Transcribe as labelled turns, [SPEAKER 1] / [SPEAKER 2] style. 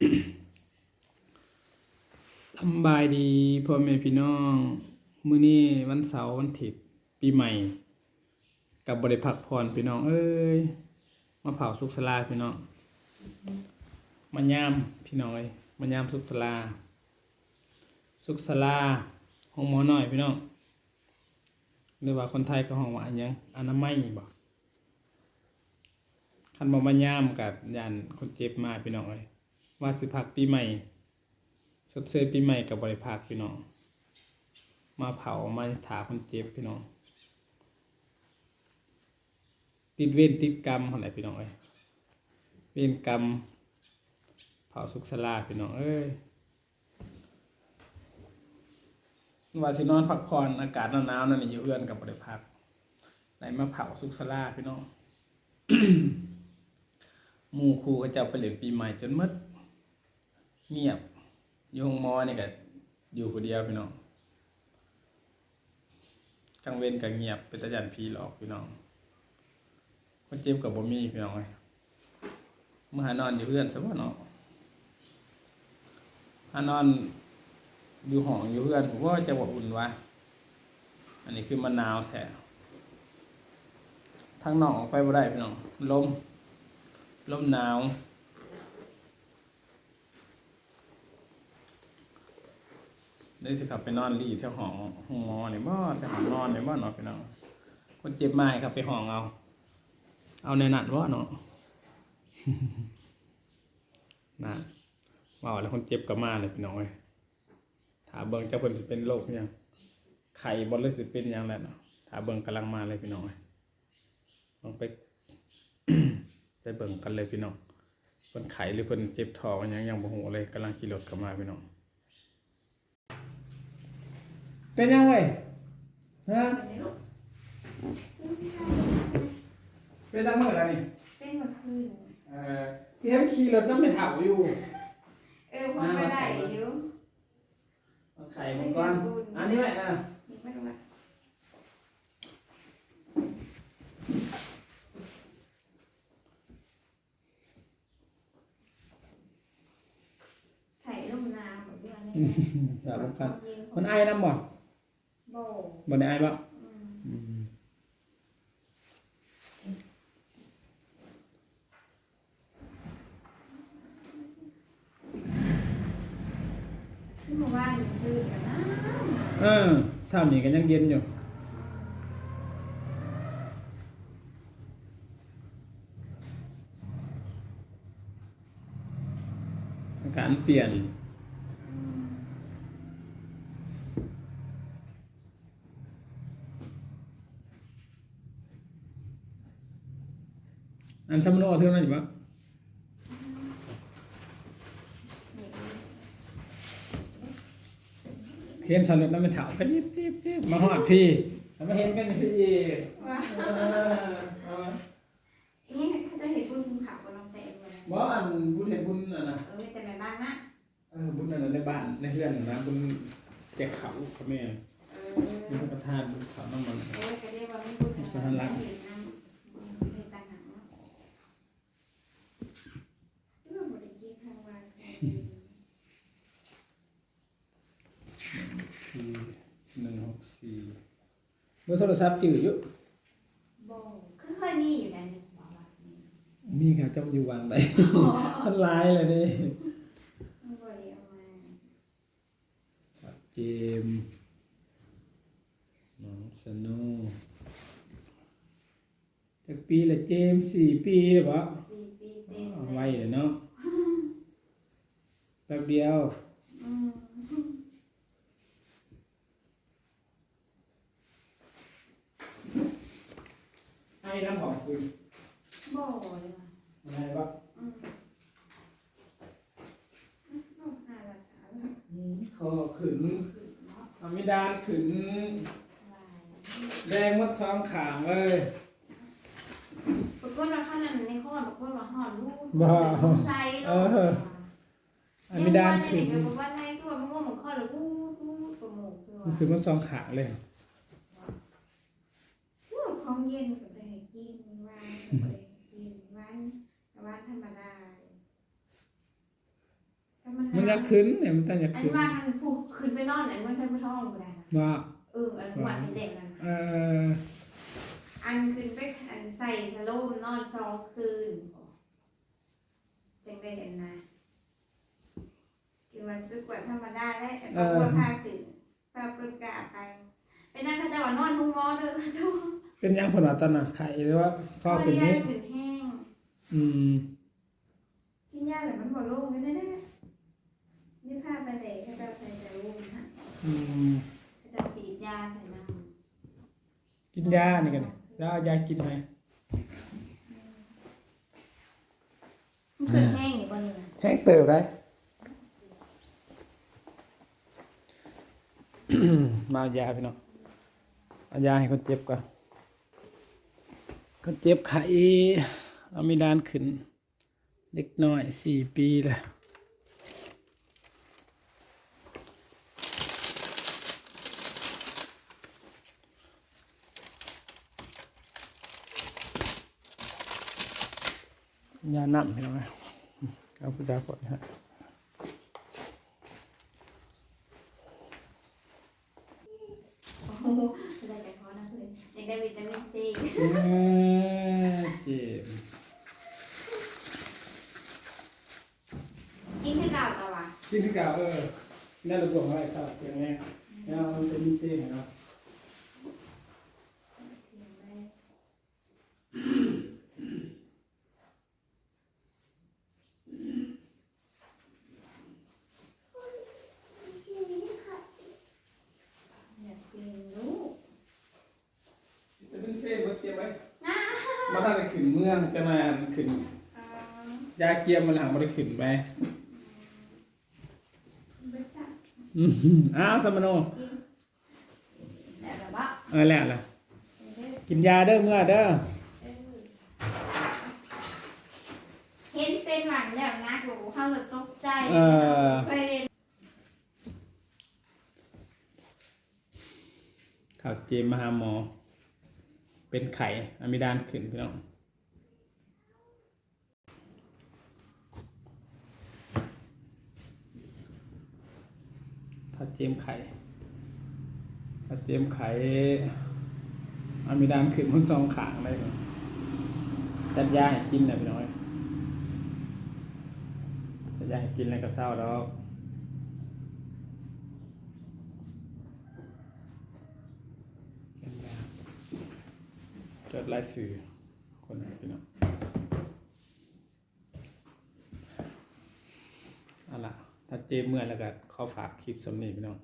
[SPEAKER 1] สบายดีพ่อแม่พี่น้องมื้อนี้วันเสาร์วันอาทิตย์ปีใหม่ กับบริพักพรพี่น้อง เอ้ยมาเผาสุกสลาพี่น้องมายามพี่น้อยมายามสุกสลา สุกสลาห้องหมอน้อยพี่น้องหรือว่าคนไทยก็ห้องว่าอันยังอนามัยบ่คันบ่มายามกับยานคนเจ็บมาพี่น้องเอ้ย ว่าสิพักปีใหม่สดเสยปีใหม่กับบริภาคพี่น้อง มาเผามาถาคนเจ็บพี่น้อง ติดเวรติดกรรมอะไรพี่น้องเอ้ยเวรกรรม เผาสุกสลาพี่น้องเอ้ยว่าสินอนพักผ่อนอากาศหนาวๆนั่นอยู่เอื้อนกับบริภาคไหนมาเผาสุกสลาพี่น้องหมู่ครูก็จะไปเล่นปีใหม่จนมด เงียบอยู่ห้องมอนี่ก็อยู่คนเดียวพี่น้องกลางเว้นก็เงียบเป็นตะยันผีหลอกพี่น้องคนเจ็บกับบ่มีพี่น้องเอ้ยเมื่อหานอนอยู่เพื่อนซะบ่เนาะหานอนอยู่ห้องอยู่เพื่อนผมว่าจะบ่อุ่นวะอันนี้คือมันหนาวแท้ทางนอกออกไปบ่ได้พี่น้องลมลมหนาว ได้สิครับไปนอนรีแถวห้องห้องหมอเนี่ยบ่แถวห้องนอนเนี่ยบ่เนาะพี่น้องคนเจ็บมาให้ครับไปห้องเอา เอาในนั้นบ่เนาะนั่นว่าแล้วคนเจ็บก็มาเลยพี่น้องถ้าเบิ่งเจ้าเพิ่นสิเป็นโรคยังไข้บ่หรือสิเป็นยังแหละเนาะถ้าเบิ่งกำลังมาเลยพี่น้องลองไปไปเบิ่งกันเลยพี่น้องเพิ่นไข้หรือเพิ่นเจ็บท้องอิหยังยังบ่ฮู้เลยกำลังขี่รถเข้ามาพี่น้อง เป็นยังไงฮะเป็นตั้งเมื่อไรนี่
[SPEAKER 2] เป็นเมื่อคืน
[SPEAKER 1] เอ่อที่เห็นขี่รถน้ำไม่เถ่าอยู่
[SPEAKER 2] เออพอไม่ได้อยู่
[SPEAKER 1] เอาไข่มันก่อนอันนี้ไหมอะ
[SPEAKER 2] นี่ไม่รู้ว่าไข่ลงน้ำแบบนี้
[SPEAKER 1] สาบกันมันไอ้น้ำบ่
[SPEAKER 2] โบ
[SPEAKER 1] บ่ได้ไอ้บ่
[SPEAKER 2] อืมที่เมื่อวานนี่คือกันนะ
[SPEAKER 1] เออเช้านี้ก็ยังเย็นอยู่อากาศมันเปลี่ยน อันซัมโนเท่านั้นอยู่ปะ
[SPEAKER 2] นี่
[SPEAKER 1] เห็นสรุปแล้วมันเถาไปรีบรีบรีบมาหอดพี่แล้วมาเห็นกันพี่อีก
[SPEAKER 2] ว่า
[SPEAKER 1] เออเอามา
[SPEAKER 2] เอ๊ะเขาจะเห็นบุญคุณขาวกับน้องแต่เมื่อนั้น
[SPEAKER 1] บ่อันบุญเห็นบุญอะนะ
[SPEAKER 2] เออแต่ในบ้านนะ
[SPEAKER 1] เออบุญอันนั้นในบ้านในเพื่อนน่ะนะบุญแจกเขาเขาแม่
[SPEAKER 2] เอ
[SPEAKER 1] บุญ
[SPEAKER 2] อ
[SPEAKER 1] ประทานบุญเขาน้ำมัน
[SPEAKER 2] โอ้ยก็เรียกว่าไม่พูดถึงอะไรเห็นน้ำเห็นต่างหากเนาะเรื่องบริจิตทางวัน
[SPEAKER 1] สี่หนึ่งหกสี่เบอร์โทรศัพท์จืดอยู่
[SPEAKER 2] โบคือเคยมีอยู่ในหนึ่งบอกว่านี่
[SPEAKER 1] มีค่ะจำอยู่วันไหนมันลายเลยนี่
[SPEAKER 2] มันบริเอามา
[SPEAKER 1] ปัดเจมส์น้องสโนุจากปีละเจมส์สี่ปีเลยปะ
[SPEAKER 2] สี่ปีเต็ม
[SPEAKER 1] ไวเลยเนาะแป๊บเดียว
[SPEAKER 2] อืม
[SPEAKER 1] ให้ น้ำหอมคุณ
[SPEAKER 2] โบเลยว่ะ
[SPEAKER 1] อะไรปะ
[SPEAKER 2] อืมเอาหาหลักฐาน
[SPEAKER 1] คอขึ้น
[SPEAKER 2] คือเนาะ
[SPEAKER 1] อามิดานขึ้น
[SPEAKER 2] ลาย
[SPEAKER 1] แรงมัดสองขางเลย
[SPEAKER 2] ปรากฏว่าข้างนั้นในข้อปรากฏว่าห่อลูก
[SPEAKER 1] บ้า
[SPEAKER 2] สงสัย
[SPEAKER 1] เอ
[SPEAKER 2] เนาะ
[SPEAKER 1] ออามิดานขึ้น
[SPEAKER 2] เดี๋ยวบอกว่าในตัวมันง่วงมันข้อเลยวู้วู้ประโมกคือว่า
[SPEAKER 1] คือมันสองขางเลย
[SPEAKER 2] พวกของเย็นก็ได้กินวานก็ได้กินวันวันธรรมดา
[SPEAKER 1] อยากขึ้นเนี่ยมันตั้งอยาก
[SPEAKER 2] อัน
[SPEAKER 1] ขึ้
[SPEAKER 2] นี้
[SPEAKER 1] น
[SPEAKER 2] ว่ามันผูกขึ้นไปนอนไหนไม่เคยไปท้องกูได้นะ
[SPEAKER 1] ว่า
[SPEAKER 2] เอออันวันที่เด็กนั่น
[SPEAKER 1] เออ
[SPEAKER 2] อันขึ้นไปอันใส่สโลมนอนสองคืนจังได้เห็นนะคือมันไปกวดธรรมดาได้แต่ก็ควรพาขึ้นพาเปิดกาไปไปนั่งเขาจะว่านอนทุ่งมอเด้อเขาจะว่า
[SPEAKER 1] เป็นยังผลว่าตอนน่ะไข่หรือว่าข้อเป็นนี้
[SPEAKER 2] ขึ้นแห้ง
[SPEAKER 1] อืม
[SPEAKER 2] กินยาแต่มันบ่ลงไม่ได้ได้ นี่พาไปเลยเขาจะใส่แต่ลูกนะ
[SPEAKER 1] อืม
[SPEAKER 2] เขาจะฉีดยาใส่น้
[SPEAKER 1] กินยานี่กันแล้วเอายากินไหมำ
[SPEAKER 2] มันขึ้นแห้งอยู่บนนี้นะ
[SPEAKER 1] แห้งเติบได้ มาเอายาพี่น้องเอายาให้คนเจ็บก่อนคนเจ็บไข้เอามีดานขึ้น เล็กน้อยสี่ปีแล้ว ยาน้ำพี่น้องนะเอาพุทธาก่อนฮะ
[SPEAKER 2] โอ้โหอะไรแต่พอนะเพื่อนยังได้วิตามินซี
[SPEAKER 1] เออเจ็บ
[SPEAKER 2] กินที่เก่าต่อวะ
[SPEAKER 1] ชื่อที่กล่าวเออน่าระบบอะไรครับอย่างเงี้ยแล้วมันจะมีเส้นเนาะ
[SPEAKER 2] อยากกินลูก
[SPEAKER 1] จะเป็นเส้นมาเตรียมไว้
[SPEAKER 2] น้า
[SPEAKER 1] มาถ้าไปขึ้นเมืองจะมาขึ้น
[SPEAKER 2] อ่ายา
[SPEAKER 1] เกียมมันหางมาได้ขึ้นไป
[SPEAKER 2] เบิดจ้ะ
[SPEAKER 1] อืมอ้าวสมโน
[SPEAKER 2] กินแต่แบบว่า
[SPEAKER 1] เออแล้วล่ะ
[SPEAKER 2] เด้อ
[SPEAKER 1] กินยาเด้อเมื่อเด้อ
[SPEAKER 2] เออเห็นเป็นหวังแล้วนะโหเข้าแบบตกใจ
[SPEAKER 1] เออ
[SPEAKER 2] เคยเรียน
[SPEAKER 1] ข่าวเจมมาหาหมอ เป็นไข่อะมิดานขึ้นพี่น้องถ้าเจมไข่ถ้าเจมไข่อะมิดานขึ้นมันสองขางเลยจัดยาให้กินนะพี่น้อยจัดยาให้กินอะไรก็เศร้าแล้ว เขียนยา จดรายสื่อคนไหนพี่น้องเอาล่ะ ถ้าเจมเมื่อยแล้วก็ขอฝากคลิปสำนีพี่น้อง